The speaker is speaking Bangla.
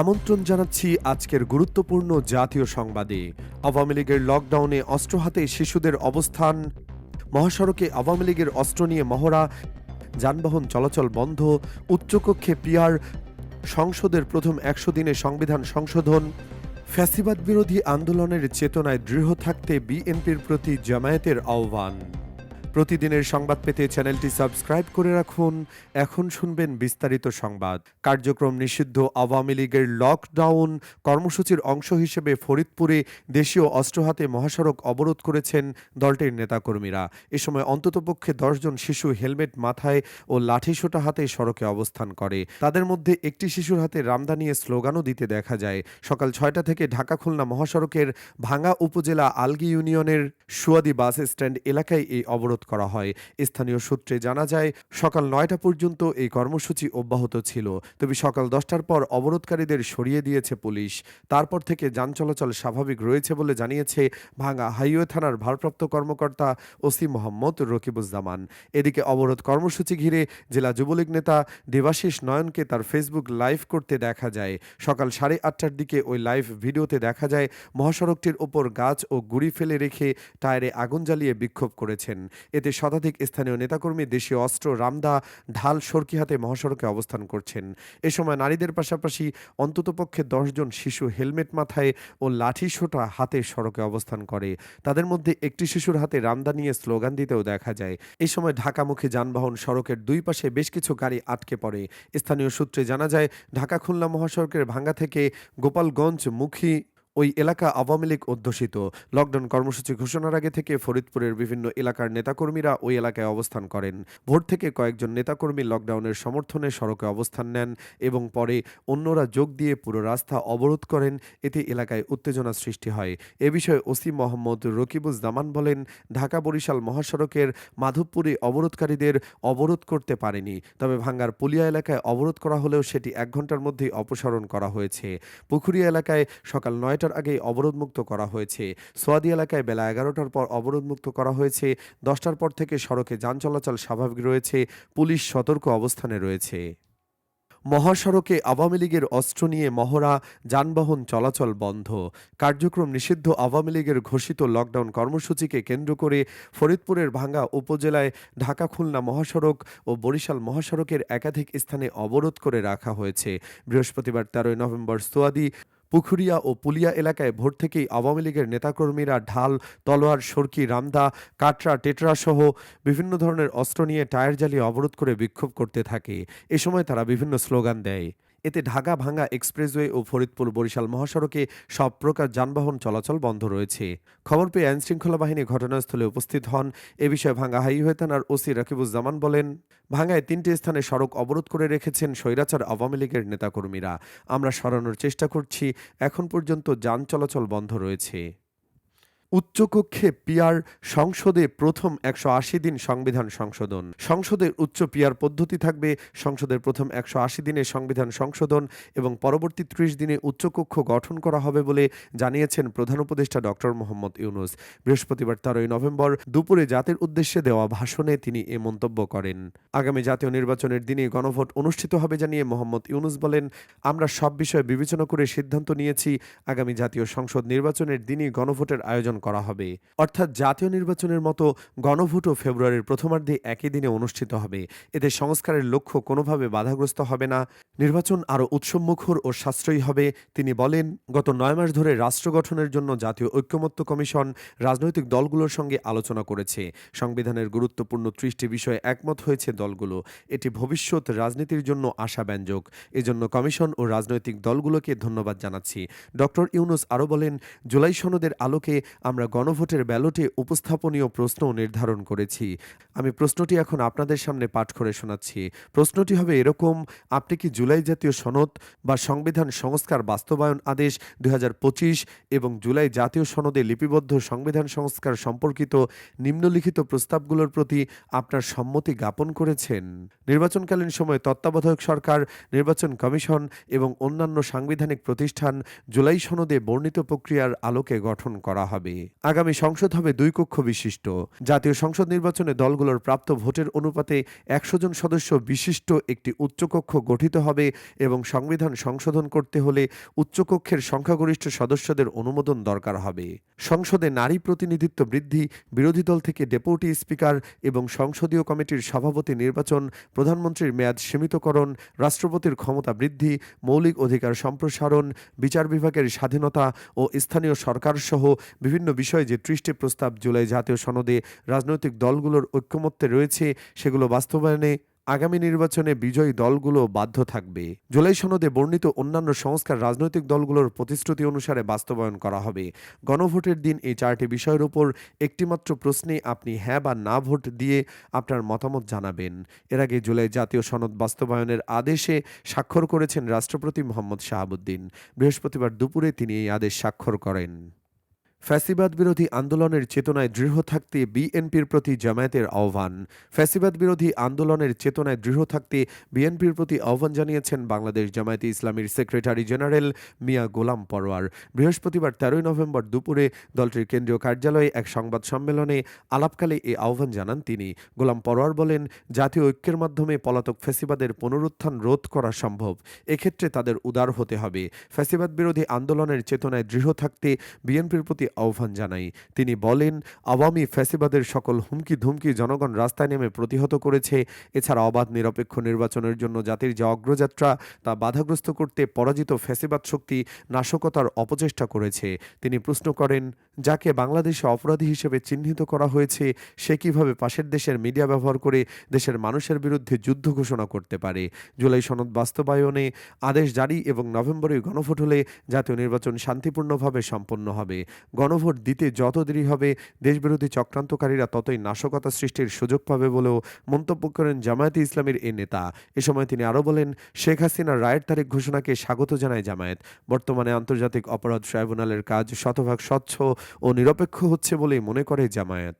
আমন্ত্রণ জানাচ্ছি আজকের গুরুত্বপূর্ণ জাতীয় সংবাদে। আওয়ামী লীগের লকডাউনে অস্ত্র হাতে শিশুদের অবস্থান, মহাসড়কে আওয়ামী লীগের অস্ত্র নিয়ে মহড়া, যানবাহন চলাচল বন্ধ, উচ্চকক্ষে পিয়ার সংসদের প্রথম একশো দিনে সংবিধান সংশোধন, ফ্যাসিবাদ বিরোধী আন্দোলনের চেতনায় দৃঢ় থাকতে বিএনপির প্রতি জামায়াতের আহ্বান। প্রতিদিনের সংবাদ পেতে চ্যানেলটি সাবস্ক্রাইব করে রাখুন। এখন শুনবেন বিস্তারিত সংবাদ। কার্যক্রম নিষিদ্ধ। আওয়ামী লীগের লকডাউন কর্মসূচির অংশ হিসেবে ফরিদপুরে দেশীয় অস্ত্র হাতে মহাসড়ক অবরোধ করেছেন দলটির নেতাকর্মীরা। এ সময় অন্ততপক্ষে দশজন শিশু হেলমেট মাথায় ও লাঠিসোঁটা হাতে সড়কে অবস্থান করে। তাদের মধ্যে একটি শিশুর হাতে রামদা নিয়ে স্লোগানও দিতে দেখা যায়। সকাল ছয়টা থেকে ঢাকা খুলনা মহাসড়কের ভাঙ্গা উপজেলা আলগি ইউনিয়নের সুয়াদি বাস স্ট্যান্ড এলাকায় এই অবরোধ করা হয়। স্থানীয় সূত্রে জানা যায়, সকাল নয়টা পর্যন্ত এই কর্মসূচি অব্যাহত ছিল। তবে সকাল দশটার পর অবরোধকারীদের সরিয়ে দিয়েছে পুলিশ। তারপর থেকে যান চলাচল স্বাভাবিক রয়েছে বলে জানিয়েছে ভাঙ্গা হাইওয়ে থানার ভারপ্রাপ্ত কর্মকর্তা ওসি মোহাম্মদ রকিবুজ্জামান। এদিকে অবরোধ কর্মসূচি ঘিরে জেলা যুবলীগ নেতা দেবাশিস নয়নকে তার ফেসবুক লাইভ করতে দেখা যায়। সকাল সাড়ে আটটার দিকে ওই লাইভ ভিডিওতে দেখা যায়, মহাসড়কটির ওপর গাছ ও গুড়ি ফেলে রেখে টায়ারে আগুন জ্বালিয়ে বিক্ষোভ করেছেন। এতে শতাধিক স্থানীয় নেতাকর্মী, দেশীয় অস্ত্র, রামদা, ঢাল, সরকি হাতে মহাসড়কে অবস্থান করছেন। এ সময় নারীদের পাশাপাশি অন্ততপক্ষে দশজন শিশু হেলমেট মাথায় ও লাঠি সোটা হাতে সড়কে অবস্থান করে। তাদের মধ্যে একটি শিশুর হাতে রামদা নিয়ে স্লোগান দিতেও দেখা যায়। এই সময় ঢাকামুখী যানবাহন সড়কের দুই পাশে বেশ কিছু গাড়ি আটকে পড়ে। স্থানীয় সূত্রে জানা যায় ঢাকা খুলনা মহাসড়কের ভাঙ্গা থেকে গোপালগঞ্জ মুখী ওই এলাকা আওয়ামী লীগ অধ্যুষিত। লকডাউন কর্মসূচি ঘোষণার আগে থেকে ফরিদপুরের বিভিন্ন এলাকার নেতাকর্মীরা ওই এলাকায় অবস্থান করেন। ভোর থেকে কয়েকজন নেতাকর্মী লকডাউনের সমর্থনে সড়কে অবস্থান নেন এবং পরে অন্যরা যোগ দিয়ে পুরো রাস্তা অবরোধ করেন। এতে এলাকায় উত্তেজনা সৃষ্টি হয়। এ বিষয়ে ওসি মোহাম্মদ রকিবুজ্জামান বলেন, ঢাকা বরিশাল মহাসড়কের মাধবপুরে অবরোধকারীদের অবরোধ করতে পারেনি। তবে ভাঙ্গার পুলিয়া এলাকায় অবরোধ করা হলেও সেটি এক ঘণ্টার মধ্যেই অপসারণ করা হয়েছে। পুকুরিয়া এলাকায় সকাল নয়টার আগে অবরোধমুক্ত করা হয়েছে। সোয়াদি এলাকায় বেলা এগারোটার পর অবরোধমুক্ত করা হয়েছে। দশটার পর থেকে সড়কে যান চলাচল স্বাভাবিক রয়েছে। পুলিশ সতর্ক অবস্থানে রয়েছে। মহাসড়কে আওয়ামী লীগের অস্ত্র নিয়ে মহড়া, যানবাহন চলাচল বন্ধ। কার্যক্রম নিষিদ্ধ আওয়ামী লীগের ঘোষিত লকডাউন কর্মসূচিকে কেন্দ্র করে ফরিদপুরের ভাঙ্গা উপজেলায় ঢাকা খুলনা মহাসড়ক ও বরিশাল মহাসড়কের একাধিক স্থানে অবরোধ করে রাখা হয়েছে। বৃহস্পতিবার তেরোই নভেম্বর সোয়াদি পুখুরিয়া ও পুলিয়া এলাকায় ভোর থেকেই আওয়ামী লীগের নেতাকর্মীরা ঢাল, তলোয়ার, সরকি, রামদা, কাটরা, টেটরা সহ বিভিন্ন ধরনের অস্ত্র নিয়ে টায়ার জ্বালিয়ে অবরোধ করে বিক্ষোভ করতে থাকে। এ সময় তারা বিভিন্ন স্লোগান দেয়। এতে ঢাকা ভাঙ্গা এক্সপ্রেসওয়ে ও ফরিদপুর বরিশাল মহাসড়কে সব প্রকার যানবাহন চলাচল বন্ধ রয়েছে। খবর পেয়ে আইনশৃঙ্খলা বাহিনী ঘটনাস্থলে উপস্থিত হন। এ বিষয়ে ভাঙ্গা হাইওয়ে থানার ওসি রাকিবুজ্জামান বলেন, ভাঙ্গায় তিনটি স্থানে সড়ক অবরোধ করে রেখেছেন স্বৈরাচার আওয়ামী লীগের নেতাকর্মীরা। আমরা সরানোর চেষ্টা করছি, এখন পর্যন্ত যান চলাচল বন্ধ রয়েছে। উচ্চকক্ষে পিয়ার সংসদে প্রথম একশো আশি দিন সংবিধান সংশোধন। সংসদের উচ্চ পিয়ার পদ্ধতি থাকবে সংসদের প্রথম একশো আশি দিনে সংবিধান সংশোধন এবং পরবর্তী ত্রিশ দিনে উচ্চকক্ষ গঠন করা হবে বলে জানিয়েছেন প্রধান উপদেষ্টা ডক্টর মোহাম্মদ ইউনুস। বৃহস্পতিবার তেরোই নভেম্বর দুপুরে জাতির উদ্দেশ্যে দেওয়া ভাষণে তিনি এ মন্তব্য করেন। আগামী জাতীয় নির্বাচনের দিনে গণভোট অনুষ্ঠিত হবে জানিয়ে মোহাম্মদ ইউনুস বলেন, আমরা সব বিষয়ে বিবেচনা করে সিদ্ধান্ত নিয়েছি, আগামী জাতীয় সংসদ নির্বাচনের দিনই গণভোটের আয়োজন করা হবে। অর্থাৎ জাতীয় নির্বাচনের মতো গণভোটও ফেব্রুয়ারির প্রথমার্ধে একই দিনে অনুষ্ঠিত হবে। এতে সংস্কারের লক্ষ্য কোনোভাবে বাধাগ্রস্ত হবে না। নির্বাচন আরও উৎসবমুখর ও সাশ্রয়ী হবে, তিনি বলেন। গত নয় মাস ধরে রাষ্ট্র গঠনের জন্য জাতীয় ঐক্যমত্য কমিশন রাজনৈতিক দলগুলোর সঙ্গে আলোচনা করেছে। সংবিধানের গুরুত্বপূর্ণ ত্রিশটি বিষয়ে একমত হয়েছে দলগুলো। এটি ভবিষ্যৎ রাজনীতির জন্য আশাব্যঞ্জক। এজন্য কমিশন ও রাজনৈতিক দলগুলোকে ধন্যবাদ জানাচ্ছি। ডক্টর ইউনুস আরও বলেন, জুলাই সনদের আলোকে আমরা গণভোটের ব্যালটে উপস্থাপনীয় প্রশ্ন নির্ধারণ করেছি। আমি প্রশ্নটি এখন আপনাদের সামনে পাঠ করে শোনাচ্ছি। প্রশ্নটি হবে এরকম, আপনি কি জুলাই জাতীয় সনদ বা সংবিধান সংস্কার বাস্তবায়ন আদেশ দুই হাজার পঁচিশ এবং জুলাই জাতীয় সনদে লিপিবদ্ধ সংবিধান সংস্কার সম্পর্কিত নিম্নলিখিত প্রস্তাবগুলোর প্রতি আপনার সম্মতি জ্ঞাপন করেছেন? নির্বাচনকালীন সময়ে তত্ত্বাবধায়ক সরকার, নির্বাচন কমিশন এবং অন্যান্য সাংবিধানিক প্রতিষ্ঠান জুলাই সনদে বর্ণিত প্রক্রিয়ার আলোকে গঠন করা হবে। আগামী সংসদ হবে দুই কক্ষ বিশিষ্ট। জাতীয় সংসদ নির্বাচনে দলগুলোর প্রাপ্ত ভোটের অনুপাতে একশো জন সদস্য বিশিষ্ট একটি উচ্চকক্ষ গঠিত হবে এবং সংবিধান সংশোধন করতে হলে উচ্চকক্ষের সংখ্যাগরিষ্ঠ সদস্যদের অনুমোদন দরকার হবে। সংসদে নারী প্রতিনিধিত্ব বৃদ্ধি, বিরোধী দল থেকে ডেপুটি স্পিকার এবং সংসদীয় কমিটির সভাপতি নির্বাচন, প্রধানমন্ত্রীর মেয়াদ সীমিতকরণ, রাষ্ট্রপতির ক্ষমতা বৃদ্ধি, মৌলিক অধিকার সম্প্রসারণ, বিচার বিভাগের স্বাধীনতা ও স্থানীয় সরকার সহ বিভিন্ন বিষয়ে যে ত্রিশটি প্রস্তাব জুলাই জাতীয় সনদে রাজনৈতিক দলগুলোর ঐক্যমত্যে রয়েছে, সেগুলো বাস্তবায়নে আগামী নির্বাচনে বিজয়ী দলগুলো বাধ্য থাকবে। জুলাই সনদে বর্ণিত অন্যান্য সংস্কার রাজনৈতিক দলগুলোর প্রতিশ্রুতি অনুসারে বাস্তবায়ন করা হবে। গণভোটের দিন এই চারটি বিষয়ের উপর একটিমাত্র প্রশ্নে আপনি হ্যাঁ বা না ভোট দিয়ে আপনার মতামত জানাবেন। এর আগে জুলাই জাতীয় সনদ বাস্তবায়নের আদেশে স্বাক্ষর করেছেন রাষ্ট্রপতি মোহাম্মদ শাহাবুদ্দিন। বৃহস্পতিবার দুপুরে তিনি এই আদেশ স্বাক্ষর করেন। ফ্যাসিবাদ বিরোধী আন্দোলনের চেতনায় দৃঢ় থাকতে বিএনপির প্রতি জামায়াতের আহ্বান। ফ্যাসিবাদ বিরোধী আন্দোলনের চেতনায় দৃঢ় থাকতে বিএনপির প্রতি আহ্বান জানিয়েছেন বাংলাদেশ জামায়াতে ইসলামীর সেক্রেটারি জেনারেল মিয়া গোলাম পরোয়ার। বৃহস্পতিবার তেরোই নভেম্বর দুপুরে দলটির কেন্দ্রীয় কার্যালয়ে এক সংবাদ সম্মেলনে আলাপকালে এ আহ্বান জানান তিনি। গোলাম পরোয়ার বলেন, জাতীয় ঐক্যের মাধ্যমে পলাতক ফ্যাসিবাদের পুনরুত্থান রোধ করা সম্ভব। এক্ষেত্রে তাদের উদার হতে হবে। ফ্যাসিবাদ বিরোধী আন্দোলনের চেতনায় দৃঢ় থাকতে বিএনপির প্রতি আহ্বান জানাই। তিনি বলেন, আওয়ামী ফ্যাসিবাদের সকল হুমকি ধুমকি জনগণ রাস্তায় নেমে প্রতিহত করেছে। এছাড়া অবাধ নিরপেক্ষ নির্বাচনের জন্য জাতির যে অগ্রযাত্রা, তা বাধাগ্রস্ত করতে পরাজিত ফ্যাসিবাদ শক্তি নাশকতার অপচেষ্টা করেছে। তিনি প্রশ্ন করেন, যাকে বাংলাদেশে অপরাধী হিসেবে চিহ্নিত করা হয়েছে, সে কীভাবে পাশের দেশের মিডিয়া ব্যবহার করে দেশের মানুষের বিরুদ্ধে যুদ্ধ ঘোষণা করতে পারে? জুলাই সনদ বাস্তবায়নে আদেশ জারি এবং নভেম্বরে গণভোট হলে জাতীয় নির্বাচন শান্তিপূর্ণভাবে সম্পন্ন হবে। গণভোট দিতে যত দেরি হবে, দেশবিরোধী চক্রান্তকারীরা ততই নাশকতা সৃষ্টির সুযোগ পাবে বলেও মন্তব্য করেন জামায়াতে ইসলামের এই নেতা। এ সময় তিনি আরও বলেন, শেখ হাসিনার রায়ের তারিখ ঘোষণাকে স্বাগত জানায় জামায়াত। বর্তমানে আন্তর্জাতিক অপরাধ ট্রাইব্যুনালের কাজ শতভাগ স্বচ্ছ ও নিরপেক্ষ হচ্ছে বলেই মনে করে জামায়াত।